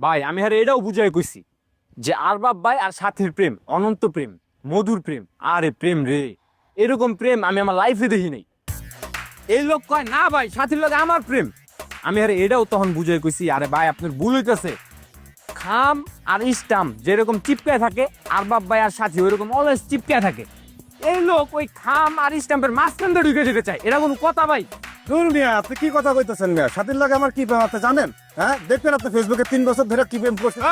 ভাই, আমি আর এটাও বুঝাই কইছি যে আরবাব ভাই আর সাথীর প্রেম, অনন্ত প্রেম, মধুর প্রেম। আরে প্রেম রে, এরকম প্রেম আমি আমার লাইফে দেখি নাই। এই লোক কয়, না ভাই, সাথীর লোক আমার প্রেম। আমি আর এটাও তখন বুঝাই কইছি, আরে ভাই, আপনার ভুল হইতেছে। খাম আর ইস্টাম যেরকম চিপকায় থাকে আরবাব ভাই আর সাথী ওইরকম অলওয়েজ চিপকায় থাকে। এই লোক ওই খাম আর স্টাম্পের মাঝখান দিয়ে ঢুকে যেতে চায় এটা কোনো কথা ভাই। ধুর মিয়া আপনি কি কথা কইতেছেন মিয়া? সাথীর লাগে আমার কি প্রেম আপনি জানেন? হ্যাঁ? দেখবেন আপনি ফেসবুকে তিন বছর ধরে কি প্রেম করছেন?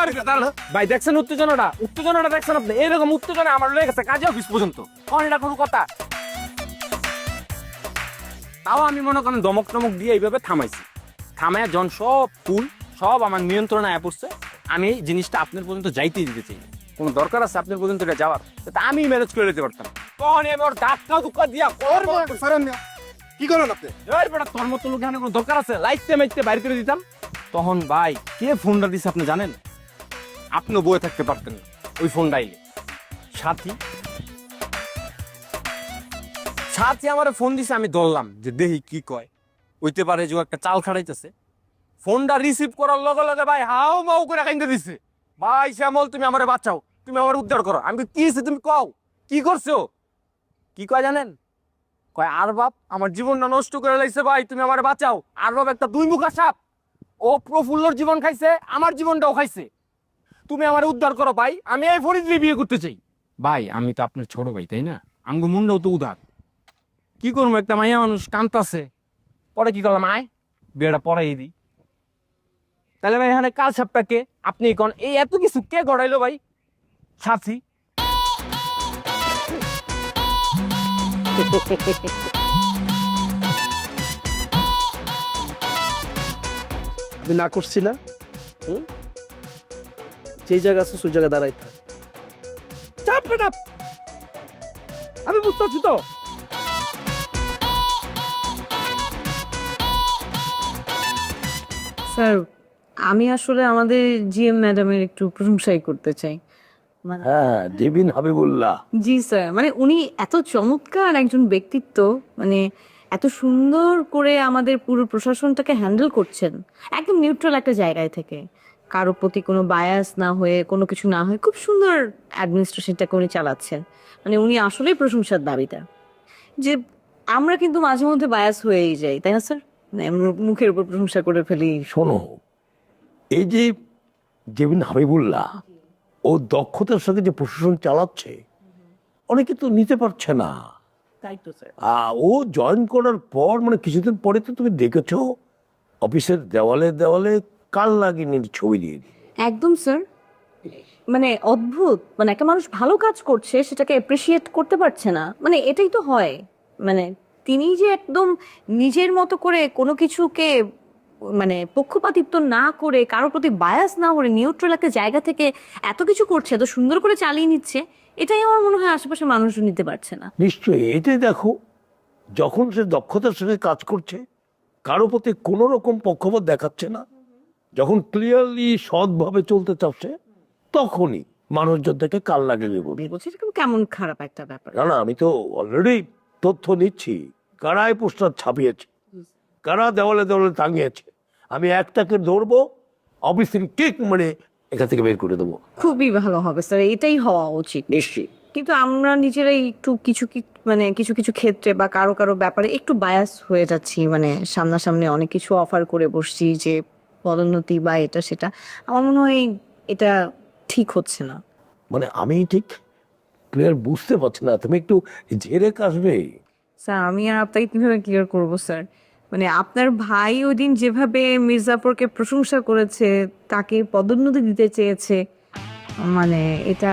ভাই দেখছেন উত্তেজনাটা? উত্তেজনাটা দেখছেন আপনি? এরকম উত্তেজনা আমার লেগে গেছে কাজে অফিস পর্যন্ত। কোন কোনো কথা? তাও আমি মনে করেন দমক টমক দিয়ে এইভাবে থামাইছি। থামায় জন সব ফুল সব আমার নিয়ন্ত্রণে আয় পড়ছে। আমি এই জিনিসটা আপনার পর্যন্ত যাইতেই দিতে চাই কোনো দরকার আছে আপনার পর্যন্ত এটা যাওয়ার? আমি ম্যানেজ করে দিতে পারতাম। তখন আমি ওর ধাক্কা ধুক্কা দিয়া করব কি করেন আপনি? এর বেটা, তোর লোক এখানে কোনো দরকার আছে? লাইটতে মাইটতে বাইর করে দিতাম। তখন ভাই, কে ফোনটা দিছে আপনি জানেন? আপনিও বয়ে থাকতে পারতেন ওই ফোনটা আইলে। সাথী। সাথী আমার ফোন দিছে, আমি ধরলাম যে দেহি কি কয়। হইতে পারে যে একটা চাল খাড়াইতেছে। ফোনটা রিসিভ করার লগে লগে ভাই হাও মাও করে কাইন্দে দিছে। ভাই শ্যামল, তুমি আমারে বাঁচাও, তুমি আমার উদ্ধার করো। আমি কি তুমি কও, কি করছ? কি কয় জানেন? কয়, আর বাপ, আমার জীবনটা নষ্ট করে লাইছে ভাই, তুমি আমার বাঁচাও। আর বাপ, একটা দুই মুখা সাপ। ও প্রফুল্লর জীবন খাইছে, আমার জীবনটাও খাইছে। তুমি আমার উদ্ধার করো ভাই, আমি এই ফরিদরে বিয়ে করতে চাই। ভাই, আমি তো আপনার ছোট ভাই, তাই না? আঙ্গু মুন্ডাও তো উদার। কি করব, একটা মাইয়া মানুষ কান্তাছে পরে কি করলাম, আয়, বিয়েটা পরাই দিই। তাহলে ভাই, এখানে কাল সাপটা কে আপনি কোন, এই এত কিছু কে গড়াইলো ভাই? সাথী আমি না করছি না? যেই জায়গা আছে, সেই জায়গায় দাঁড়াই চাপ বেটা আমি বুঝতে পারছি তো? স্যার, আমি আসলে আমাদের জিএম ম্যাডামের একটু প্রশংসাই করতে চাই। হ্যাঁ হাবিবুল্লাহ। জি স্যার মানে উনি এত চমৎকার একজন ব্যক্তিত্ব মানে এত সুন্দর করে আমাদের পুরো প্রশাসনটাকে হ্যান্ডেল করছেন। একদম নিউট্রাল একটা জায়গায় থেকে। কারও প্রতি কোনো বায়াস না হয়ে কোনো কিছু না হয়ে খুব সুন্দর অ্যাডমিনিস্ট্রেশনটাকে উনি চালাচ্ছেন। মানে উনি আসলেই প্রশংসার দাবিদার। যে আমরা কিন্তু মাঝে মধ্যে বায়াস হয়েই যাই তাই না স্যার মানে মুখের উপর প্রশংসা করে ফেলি। শোনো এই যে জেবিন হাবিবুল্লাহ ও দক্ষতার সাথে যে প্রশাসন চালাচ্ছে অনেকে তো নিতে পারছে না। তাই তো স্যার। ও জয়েন করার পর মানে কিছুদিন পরে তো তুমি দেখেছ অফিসের দেওয়ালে দেওয়ালে কাল লাগিনির ছবি দিয়ে একদম স্যার। মানে অদ্ভুত মানে একটা মানুষ ভালো কাজ করছে সেটাকে অ্যাপ্রিসিয়েট করতে পারছে না। মানে এটাই তো হয়। মানে তিনি যে একদম নিজের মতো করে কোনো কিছুকে মানে পক্ষপাতিত্ব না করে কারোর প্রতি বায়াস না করে নিউট্রাল একটা জায়গা থেকে এত কিছু করছে এত সুন্দর করে চালিয়ে নিচ্ছে এটাই আমার মনে হয় আশেপাশে মানুষজন নিতে পারছে না। নিশ্চয়ই এটাই দেখো যখন সে দক্ষতার সাথে কাজ করছে কারও প্রতি কোনো রকম পক্ষপাত দেখাচ্ছে না। যখন ক্লিয়ারলি সৎভাবে চলতে চাচ্ছে তখনই মানুষজন থেকে কাল লাগে কেমন খারাপ একটা ব্যাপার? না না আমি তো অলরেডি তথ্য নিচ্ছি কারা এই পোস্টার ছাপিয়েছে কারা দেওয়ালে দেওয়ালে টাঙিয়েছে। আমি একটাকে ধরবো অফিসের ঠিক মানে এখান থেকে বের করে দেবো। খুবই ভালো হবে স্যার এটাই হওয়া উচিত। নিশ্চয়ই। কিন্তু আমরা নিজেরাই একটু কিছু কি মানে কিছু কিছু ক্ষেত্রে বা কারও কারও ব্যাপারে একটু বায়াস হয়ে যাচ্ছি মানে সামনাসামনি অনেক কিছু অফার করে বসছি যে পদোন্নতি বা এটা সেটা। আমার মনে হয় এটা ঠিক হচ্ছে না। মানে আমি ঠিক ক্লিয়ার বুঝতে পারছি না তুমি একটু ঝেড়ে কাশবে। স্যার আমি আর আপনাকে কীভাবে ক্লিয়ার করব স্যার মানে আপনার ভাই ওই দিন যেভাবে মির্জাপুরকে প্রশংসা করেছে, তাকে পদোন্নতি দিতে চেয়েছে মানে এটা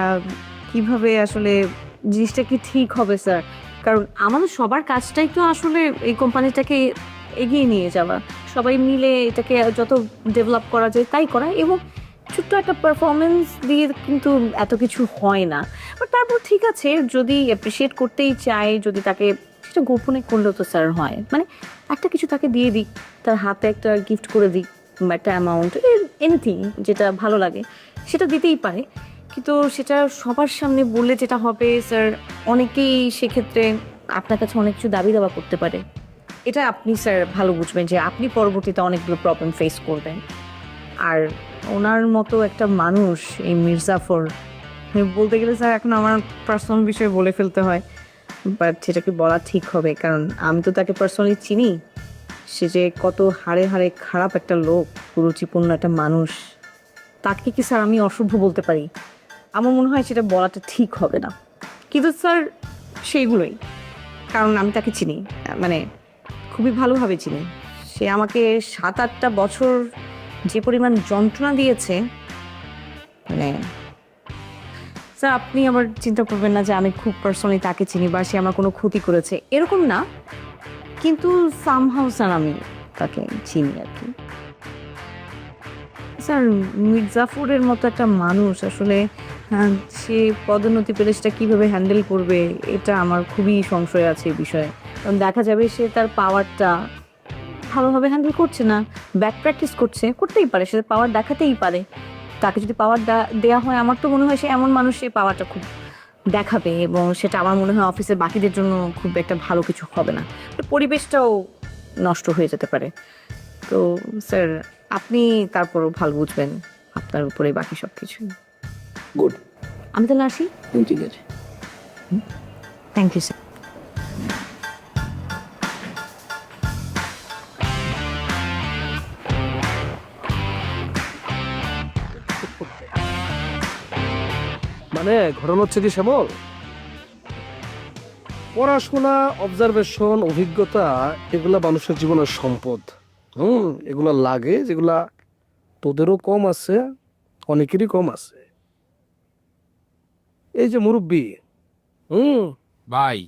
কীভাবে আসলে জিনিসটা কি ঠিক হবে, স্যার? কারণ আমাদের সবার কাজটাই তো আসলে এই কোম্পানিটাকে এগিয়ে নিয়ে যাওয়া। সবাই মিলে এটাকে যত ডেভেলপ করা যায় তাই করা এবং ছোট্ট একটা পারফরমেন্স দিয়ে কিন্তু এত কিছু হয় না। বাট তারপর ঠিক আছে, যদি অ্যাপ্রিসিয়েট করতেই চায়, যদি তাকে সেটা গোপনে করলেও তো স্যার হয়। মানে একটা কিছু তাকে দিয়ে দিক, তার হাতে একটা গিফট করে দিক, বা একটা অ্যামাউন্ট এনিথিং যেটা ভালো লাগে, সেটা দিতেই পারে। কিন্তু সেটা সবার সামনে বললে যেটা হবে স্যার অনেকেই সেক্ষেত্রে আপনার কাছে অনেক কিছু দাবি দাবা করতে পারে। এটা আপনি স্যার ভালো বুঝবেন যে আপনি পরবর্তীতে অনেকগুলো প্রবলেম ফেস করবেন। আর ওনার মতো একটা মানুষ, এই মির্জাফর, বলতে গেলে স্যার এখন আমার পার্সোনাল বিষয়ে বলে ফেলতে হয়। বাট সেটা কি বলা ঠিক হবে? কারণ আমি তো তাকে পার্সোনালি চিনি। সে যে কত হাড়ে হাড়ে খারাপ একটা লোক, কুরুচিপূর্ণ একটা মানুষ। তাকে কি স্যার আমি অসভ্য বলতে পারি? আমার মনে হয় সেটা বলাটা ঠিক হবে না। কিন্তু স্যার, সেইগুলোই। কারণ আমি তাকে চিনি। মানে খুবই ভালোভাবে চিনি। সে আমাকে সাত আটটা বছর যে পরিমাণ যন্ত্রণা দিয়েছে মানে স্যার আপনি আবার চিন্তা করবেন না যে আমি খুব পার্সোনালি তাকে চিনি বা সে আমার কোনো ক্ষতি করেছে। এরকম না। কিন্তু সামহাউ স্যার আমি তাকে চিনি আর কি। স্যার মির্জাফরের মতো একটা মানুষ আসলে হ্যাঁ, সে পদোন্নতি পেলে সেটা কীভাবে হ্যান্ডেল করবে এটা আমার খুবই সংশয় আছে এই বিষয়ে। কারণ দেখা যাবে সে তার পাওয়ারটা ভালোভাবে হ্যান্ডেল করছে না ব্যাক প্র্যাকটিস করছে করতেই পারে সে পাওয়ার দেখাতেই পারে। তাকে যদি পাওয়ার দেওয়া হয় আমার তো মনে হয় সে এমন মানুষ সে পাওয়ারটা খুব দেখাবে এবং সেটা আমার মনে হয় অফিসের বাকিদের জন্য খুব একটা ভালো কিছু হবে না। পরিবেশটাও নষ্ট হয়ে যেতে পারে। তো স্যার আপনি তারপরও ভালো বুঝবেন আপনার উপরে বাকি সব কিছু গুড আমি তাহলে আসি? ঠিক আছে। থ্যাংক ইউ স্যার মানে ঘটনা হচ্ছে কি শ্যামল? পড়াশোনা অবজারভেশন অভিজ্ঞতা এগুলা মানুষের জীবনের সম্পদ। হুম এগুলা লাগে যেগুলা তোদেরও কম আছে অনেকেরই কম আছে। এই যে মুরব্বী হুম? ভাই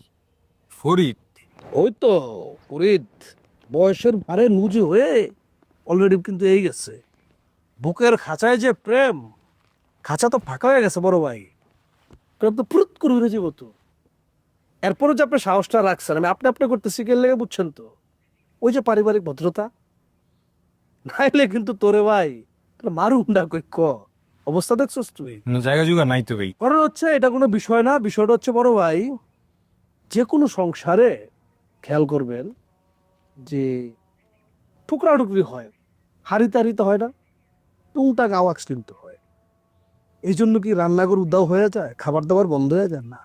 ফরিদ। ওই তো ফরিদ। বয়সের ভারে নুজু হয়ে অলরেডি কিন্তু এই গেছে। বুকের খাঁচায় যে প্রেম খাঁচা তো ফাঁকা হয়ে গেছে বড় ভাই। তো ফুরুত করে উড়ে যাব তো। এরপরে যে আপনি সাহসটা রাখছেন আমি আপনি আপনি করতেছি গেলে লেগে বুঝছেন তো? ওই যে পারিবারিক ভদ্রতা। নাইলে কিন্তু তোরে ভাই মারুম না কই ক? অবস্থা দেখছস তুই? জায়গা জুগা নাই তো ভাই। কারণ হচ্ছে এটা কোনো বিষয় না বিষয়টা হচ্ছে বড় ভাই যে কোনো সংসারে খেয়াল করবেন যে টুকরা টুকরি হয় হারিতে হারিতে হয় না টুংটাক আওয়াজ কিন্তু। এই জন্য কি রান্নাঘর উদাও হয়ে যায়? খাবার দাবার বন্ধ হয়ে যায়? না।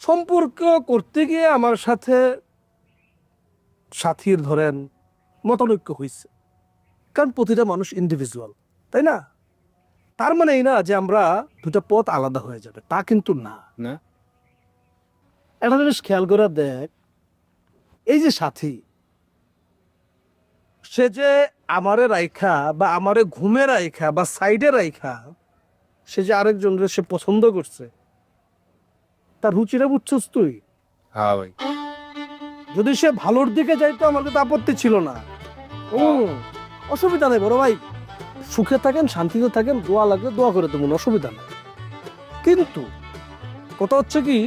সম্পর্ক করতে গিয়ে আমার সাথে সাথীর ধরেন মতানৈক্য হয়েছে কারণ প্রতিটা মানুষ ইন্ডিভিজুয়াল তাই না? তার মানে এই না যে আমরা দুটা পথ আলাদা হয়ে যাবে তা কিন্তু না। না। একটা জিনিস খেয়াল করে দেখ এই যে সাথী সে যে আমারে রাইখা বা আমারে ঘুমে রাইখা বা সাইডে রাইখা সে যে আরেকজনের সে পছন্দ করছে তার রুচিটা বুঝছস তুই? হ্যাঁ ভাই। যদি সে ভালোর দিকে যাইতো আমার তো আপত্তি ছিল না। ও অসুবিধা নেই বড় ভাই। সুখে থাকেন শান্তিতে থাকেন দোয়া লাগলে দোয়া করে দেবেন অসুবিধা নেই। কিন্তু কথা হচ্ছে কি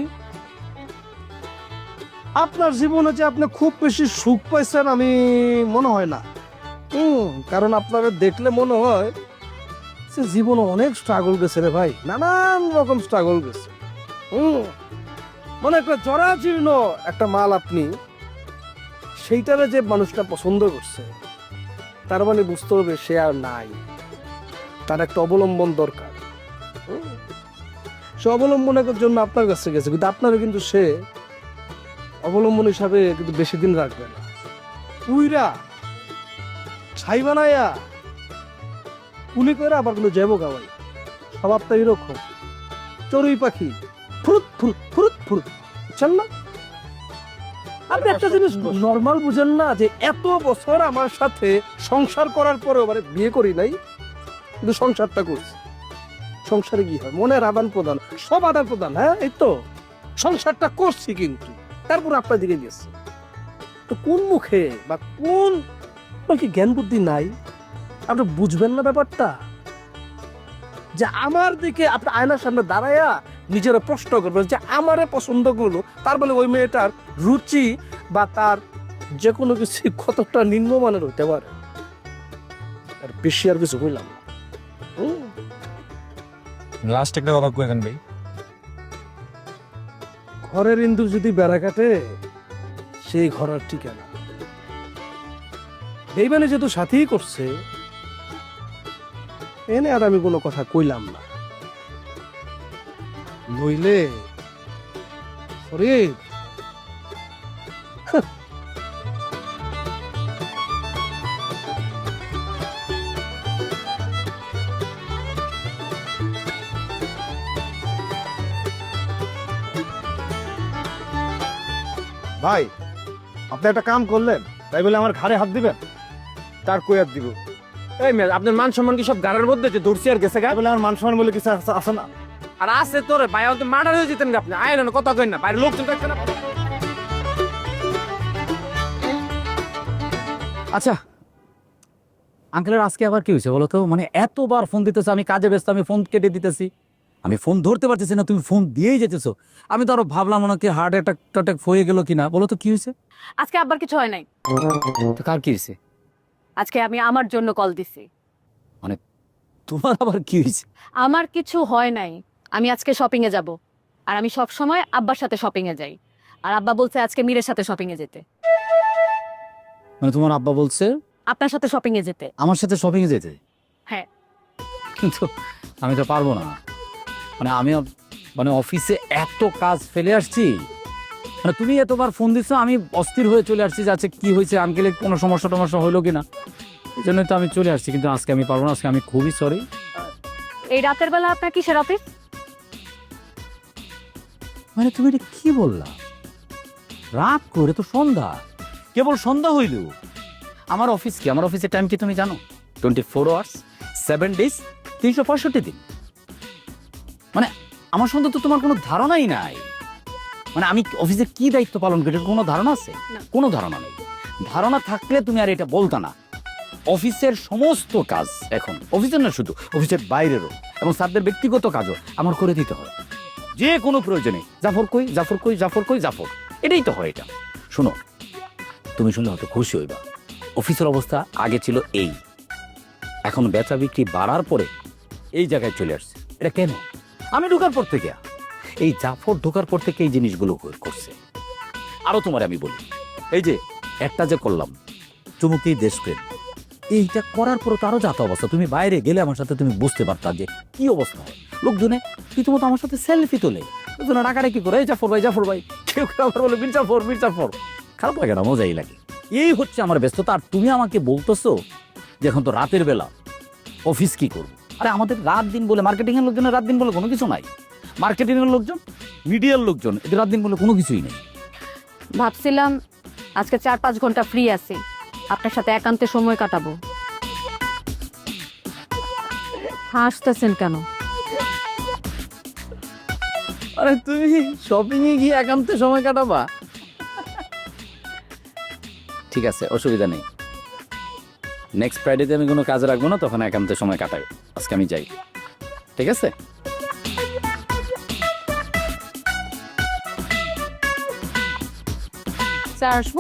আপনার জীবনে যে আপনি খুব বেশি সুখ পাইছেন আমি মনে হয় না। হুম কারণ আপনাকে দেখলে মনে হয় সে জীবনে অনেক স্ট্রাগল গেছে রে ভাই। নানান রকম স্ট্রাগল গেছে। হুম। মানে একটা জরাজীর্ণ একটা মাল আপনি, সেইটারে যে মানুষটা পছন্দ করছে, তার মানে বুঝতে হবে সে আর নাই। তার একটা অবলম্বন দরকার। সে অবলম্বনের জন্য আপনার কাছে গেছে, কিন্তু আপনারও কিন্তু সে অবলম্বন হিসাবে কিন্তু বেশি দিন রাখবে না। উইরা, ছাই বানায়া কুলি করে আবার কোনো যাব গাওয়াই। স্বভাবটা এরকম চড়ুই পাখি ফুরুত ফুরুত ফুরুত ফুরুত। বুঝছেন না? আপনি একটা জিনিস নর্মাল বুঝেন না যে এত বছর আমার সাথে সংসার করার পরেও মানে বিয়ে করি নাই কিন্তু সংসারটা করছি। সংসারে কি হয়? মনের আদান প্রদান সব আদান প্রদান হ্যাঁ এই তো। সংসারটা করছি কিন্তু তারপর আপনার দিকে গেছে তো কোন মুখে বা কোন কি জ্ঞান বুদ্ধি নাই? আপনি বুঝবেন না ব্যাপারটা? যে আমার দিকে আপনি আয়নার সামনে দাঁড়ায়া নিজেরা প্রশ্ন করবেন যে আমারে পছন্দ করল তার বলে ওই মেয়েটার রুচি বা তার যে কোনো কিছু কতটা নিম্নমানের হতে পারে? আর বেশি আর কিছু হইলাম লাস্ট একটা কথা কয়েন ভাই। ঘরের ইন্দুর যদি বেড়া কাটে সেই ঘর আর ঠিকানা এই মানে যেহেতু সাথেই করছে এনে আর আমি কোনো কথা কইলাম না। নইলে ভাই, আপনি একটা কাম করলেন, তাই বলে আমার ঘাড়ে হাত দিবেন? তার কই হাত দিব? এই মেয়ে আপনার মান সম্মান কি সব গাড়ির মধ্যে যে দৌড়ছি আর গেছে গা? বলে আমার মান সম্মান বলে কিছু আছে- না। আর আছে তোরে ভাই তো মার্ডার হয়ে যেতেন আপনি। আয় না কথা কই না। বাইরে লোকজন দেখছে না। আচ্ছা আঙ্কেলের আজকে আবার কি হয়েছে বলো তো? মানে এতবার ফোন দিতেছে আমি কাজে ব্যস্ত আমি ফোন কেটে দিতেছি। আমি ফোন ধরতে পারতেছি না তুমি ফোন দিয়েই যেতেছো। আমি তো আরও ভাবলাম মনে কি হার্ট অ্যাটাক টাটাক হয়ে গেল কিনা। বলো তো কি হয়েছে? আজকে আবার কিছু হয় নাই। তো কার কি হয়েছে? আজকে আমি আমার জন্য কল দিছি। মানে তোমার আবার কি হয়েছে? আমার কিছু হয় নাই। আমি আজকে শপিং এ যাব। আর আমি সব সময় আব্বার সাথে শপিং এ যাই। আর আব্বা বলছে আজকে মীরের সাথে শপিং এ যেতে। মানে তোমার আব্বা বলছে আপনার সাথে শপিং এ যেতে। আমার সাথে শপিং এ যেতে? হ্যাঁ। কিন্তু আমি তো পারব না। মানে আমি মানে অফিসে এত কাজ ফেলে আসছি। তুমি এতবার ফোন দিচ্ছ আমি অস্থির হয়ে চলে আসছি যে আচ্ছা কি হয়েছে আঙ্কেলে কোনো সমস্যা টমস্যা হইল কিনা। এই জন্যই তো আমি চলে আসছি কিন্তু আজকে আমি পারব না আজকে আমি খুবই সরি এই রাতের বেলা আপনার কিসের অফিস মানে তুমি এটা কি বললা? রাত করে তো সন্ধ্যা কেবল সন্ধ্যা হইল। আমার অফিস কি? আমার অফিসের টাইম কি তুমি জানো? Twenty four hours seven days তিনশো পঁয়ষট্টি দিন। মানে আমার সন্ধ্যা তো তোমার কোনো ধারণাই নাই। মানে আমি অফিসে কি দায়িত্ব পালন করি? কোনো ধারণা আছে? কোনো ধারণা নেই। ধারণা থাকলে তুমি আর এটা বলতা না। অফিসের সমস্ত কাজ এখন অফিসের না শুধু অফিসের বাইরেরও এবং স্যারদের ব্যক্তিগত কাজও আমার করে দিতে হয়। যে কোনো প্রয়োজনে জাফর কই জাফর কই জাফর কই জাফর। এটাই তো হয় এটা। শোনো তুমি শুনলে হয়তো খুশি হইবা। অফিসের অবস্থা আগে ছিল এই। এখন বেচা বিক্রি বাড়ার পরে এই জায়গায় চলে আসছে। এটা কেন? আমি ঢুকার পর থেকে। এই জাফর ঢোকার পর থেকে এই জিনিসগুলো করছে। আরও তোমার আমি বলি, এই যে একটা যে করলাম, চুমুকি দেশপ্রেম এইটা করার পরে তো আরও যাতা অবস্থা। তুমি বাইরে গেলে আমার সাথে তুমি বুঝতে পারতা যে কি অবস্থা। হয় লোকজনে রীতিমতো আমার সাথে সেলফি তোলে। লোকজনে ডাকারে কি করে জাফর ভাই জাফর ভাই। কেউ কেউ আবার বলে, বীর জাফর বীর জাফর। খারাপ লাগে না, মজাই লাগে। এই হচ্ছে আমার ব্যস্ততা। আর তুমি আমাকে বলতেছো যে এখন তো রাতের বেলা, অফিস কি করব? আরে আমাদের রাত দিন বলে মার্কেটিং এর লোকজনের রাত দিন বলে কোনো কিছু নাই। মার্কেটিং এর লোকজন মিডিয়ার লোকজন এদের রাত দিন বলে কোনো কিছুই নেই। ভাবছিলাম আজকে চার পাঁচ ঘণ্টা ফ্রি আছি। আপনার সাথে একান্তে সময় কাটাবো। হাসতেছেন কেন? আরে তুমি শপিং এ গিয়ে একান্তে সময় কাটাবা? ঠিক আছে অসুবিধা নেই। নেক্সট ফ্রাইডেতে আমি কোনো কাজ রাখব না তখন একান্তে সময় কাটাবে আজকে আমি যাই। ঠিক আছে? স্যার আসব?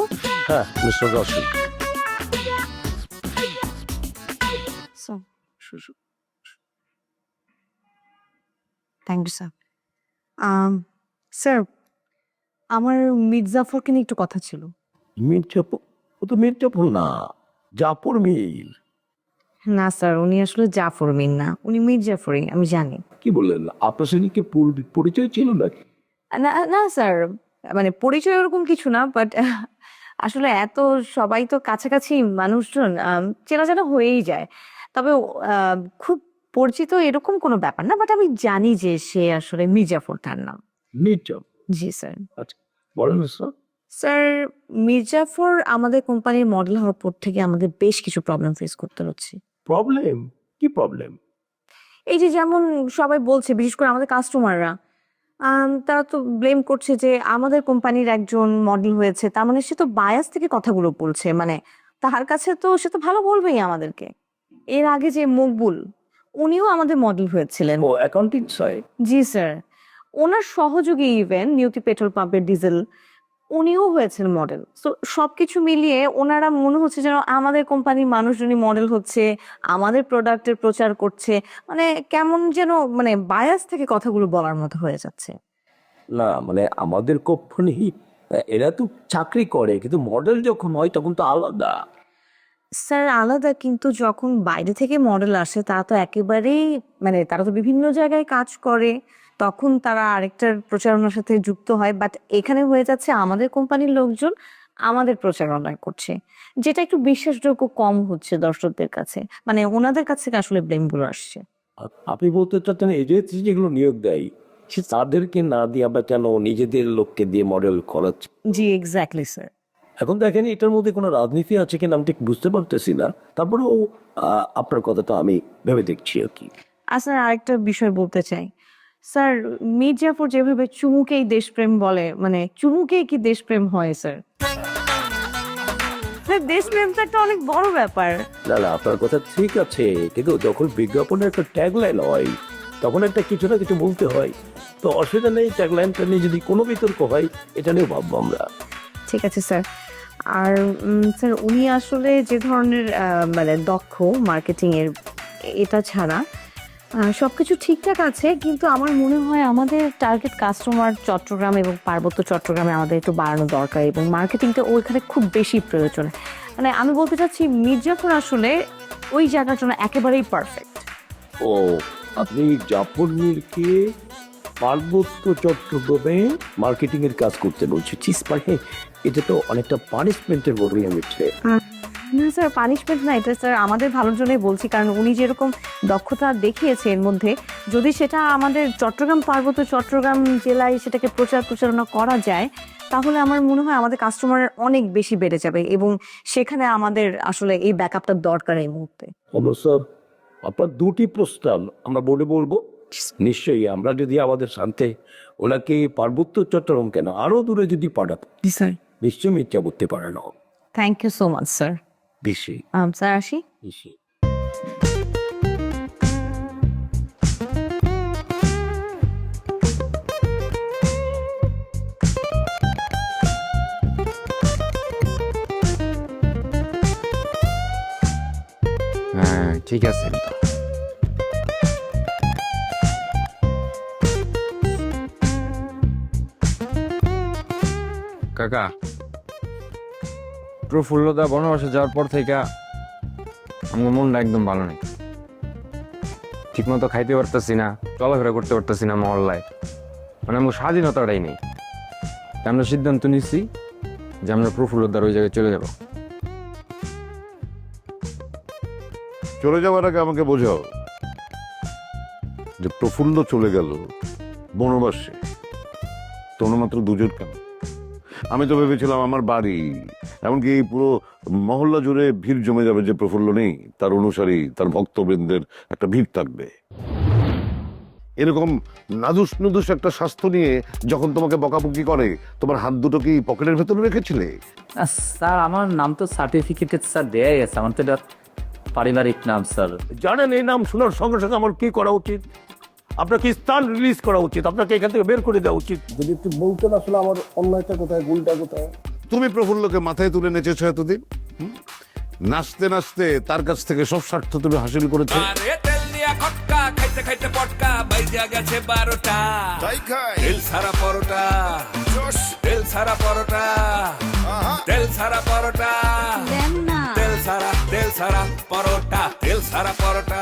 হ্যাঁ mister Rashid thank you sir sir আমার মির্জাফরকে নিয়ে একটু কথা ছিল। মির্জাপুর ও তো মির্জাপুর না জাপুর মিল। না স্যার উনি আসলে জাফর মির না উনি মির জাফরই আমি জানি। কি বললেন? আপনার সঙ্গে কি পরিচয় ছিল নাকি? না না স্যার মানে পরিচয় ওরকম কিছু না বাট আসলে এত সবাই তো কাছাকাছি মানুষজন চেনা জানা হয়েই যায়। তবে খুব পরিচিত এরকম কোনো ব্যাপার না বাট আমি জানি যে সে আসলে মির্জাফর তার নাম। জি স্যার বলেন স্যার স্যার মির্জাফর আমাদের কোম্পানির মডেল হওয়ার পর থেকে আমাদের বেশ কিছু প্রবলেম ফেস করতে হচ্ছে। প্রবলেম কি প্রবলেম এই যে যেমন সবাই বলছে বিশেষ করে আমাদের কাস্টমাররা তারা তো ব্লেম করছে যে আমাদের কোম্পানির একজন মডেল হয়েছে তার মানে সে তো বায়াস থেকে কথাগুলো বলছে মানে তাহার কাছে তো সে তো ভালো বলবেই আমাদেরকে। এর আগে যে মকবুল উনিও আমাদের মডেল হয়েছিলেন। ও অ্যাকাউন্টিং জি স্যার ওনার সহযোগী ইভেন নিউতি পেট্রোল পাম্পের ডিজেল উনিও হয়েছেন মডেল তো সবকিছু মিলিয়ে ওনারা মনে হচ্ছে যেন আমাদের কোম্পানির মানুষজনই মডেল হচ্ছে আমাদের প্রোডাক্টের প্রচার করছে মানে কেমন যেন মানে বায়াস থেকে কথাগুলো বলার মতো হয়ে যাচ্ছে। না মানে আমাদের কোম্পানি এরা তো চাকরি করে কিন্তু মডেল যখন হয় তখন তো আলাদা। স্যার আলাদা কিন্তু যখন বাইরে থেকে মডেল আসে তারা তো একেবারেই মানে তারা তো বিভিন্ন জায়গায় কাজ করে। তখন তারা আরেকটার প্রচারণার সাথে যুক্ত হয় বাট এখানে হয়ে যাচ্ছে আমাদের কোম্পানির লোকজন আমাদের প্রচারণা করছে যেটা একটু বিশ্বাসযোগ্য কম হচ্ছে দর্শকদের কাছে মানে ওনাদের কাছ থেকে আসলে ব্লেমগুলো আসছে। আপনি বলতে চাচ্ছেন এজেন্সি যেগুলো নিয়োগ দেয় সে তাদেরকে না দিয়ে আমরা কেন নিজেদের লোককে দিয়ে মডেল করাচ্ছি জি এক্স্যাক্টলি স্যার এখন দেখেন এটার মধ্যে কোনো রাজনীতি আছে কিনা আমি ঠিক বুঝতে পারতেছি না তারপরেও আপনার কথাটা আমি ভেবে দেখছি আর কি। আসলে আরেকটা বিষয় বলতে চাই। স্যার মির্জাফর যেভাবে চুমুকেই দেশপ্রেম বলে মানে চুমুকেই কি দেশপ্রেম হয় স্যার? স্যার দেশপ্রেম তো একটা অনেক বড় ব্যাপার। না না আপনার কথা ঠিক আছে কিন্তু যখন বিজ্ঞাপনের একটা ট্যাগলাইন হয় তখন একটা কিছু না কিছু বলতে হয়। তো অসুবিধা নেই ট্যাগলাইনটা নিয়ে যদি কোনো বিতর্ক হয় এটা নিয়ে ভাববো আমরা। ঠিক আছে স্যার। আর উম, স্যার উনি আসলে যে ধরনের আহ, মানে দক্ষ মার্কেটিং এর এটা ছাড়া আহ, সবকিছু ঠিকঠাক আছে কিন্তু আমার মনে হয় আমাদের টার্গেট কাস্টমার চট্টগ্রাম এবং পার্বত্য চট্টগ্রামে আমাদের একটু বাড়ানো দরকার এবং মার্কেটিংটা ওইখানে খুব বেশি প্রয়োজন। মানে আমি বলতে চাচ্ছি মির্জাফর আসলে ওই জায়গার জন্য একেবারেই পারফেক্ট ও আপনি জাফর মিরকে পার্বত্য চট্টগ্রামে মার্কেটিং এর কাজ করতে বলছি চিস মানে এটা তো অনেকটা পানিশমেন্টের বড়ই আমি না স্যার পানিশমেন্ট না এটা স্যার আমাদের ভালোর জন্যই বলছি। কারণ উনি যেরকম দক্ষতা দেখিয়েছে এর মধ্যে যদি সেটা আমাদের চট্টগ্রাম পার্বত্য চট্টগ্রাম জেলায় সেটাকে প্রচার প্রচারণা করা যায় তাহলে আমার মনে হয় আমাদের কাস্টমার অনেক বেশি বেড়ে যাবে এবং সেখানে আমাদের আসলে এই ব্যাকআপটা দরকার এই মুহূর্তে। অবশ্য আপনার দুটি প্রস্তাব আমরা বলে বলব। নিশ্চয়ই আমরা যদি আমাদের শান্তে ওনাকে পার্বত্য চট্টগ্রাম কেন আরও দূরে যদি স্যার নিশ্চয়ই মিথ্যা করতে পারে না। Thank you so much sir বেশি। স্যার আসি? বেশি। হ্যাঁ ঠিক আছে কাকা প্রফুল্লতা বনবাসে যাওয়ার পর থেকে আমার মনটা একদম ভালো নেই। ঠিকমতো খাইতে পারতেছি না, চলাফেরা করতে পারতেছি না মহল্লায় মানে আমার স্বাধীনতাটাই নেই। আমরা সিদ্ধান্ত নিচ্ছি যে আমরা প্রফুল্লতার ওই জায়গায় চলে যাব। চলে যাওয়ার আগে আমাকে বোঝাও যে প্রফুল্ল চলে গেল বনবাসে। তোমরা মাত্র দুজন কেন? আমি তো ভেবেছিলাম আমার বাড়ি এমনকি এই পুরো মহল্লা জুড়ে ভিড় জমে যাবে যে প্রফুল্ল নেই তার অনুসারী তার ভক্তবৃন্দের একটা ভিড় থাকবে। এরকম নাদুস নুদুস একটা স্বাস্থ্য নিয়ে যখন তোমাকে বকাবকি করে তোমার হাত দুটো কি পকেটের ভেতরে রেখেছিলে? স্যার আমার নাম তো সার্টিফিকেটে স্যার দেয়া গেছে আমার তো এটা পারিবারিক নাম স্যার। জানেন এই নাম শোনার সঙ্গে সঙ্গে আমার কি করা উচিত? আপনাকে স্থান রিলিজ করা উচিত। আপনাকে এখান থেকে বের করে দেওয়া উচিত। যদি একটু বলতেন আসলে আমার অন্যায়টা কোথায় ভুলটা কোথায়? তুমি প্রফুল্লকে মাথায় তুলে নেচেছো এতদিন? হুম? নাচতে নাচতে তার কাছ থেকে সব স্বার্থ তুমি হাসিল করেছ। আরে তেল দিয়া খটকা খাইতে খাইতে পটকা বাইজা গেছে বারোটা। তাই তেল সারা পরোটা। তেল সারা পরোটা। তেল সারা পরোটা। তেল সারা তেল সারা পরোটা। তেল সারা পরোটা।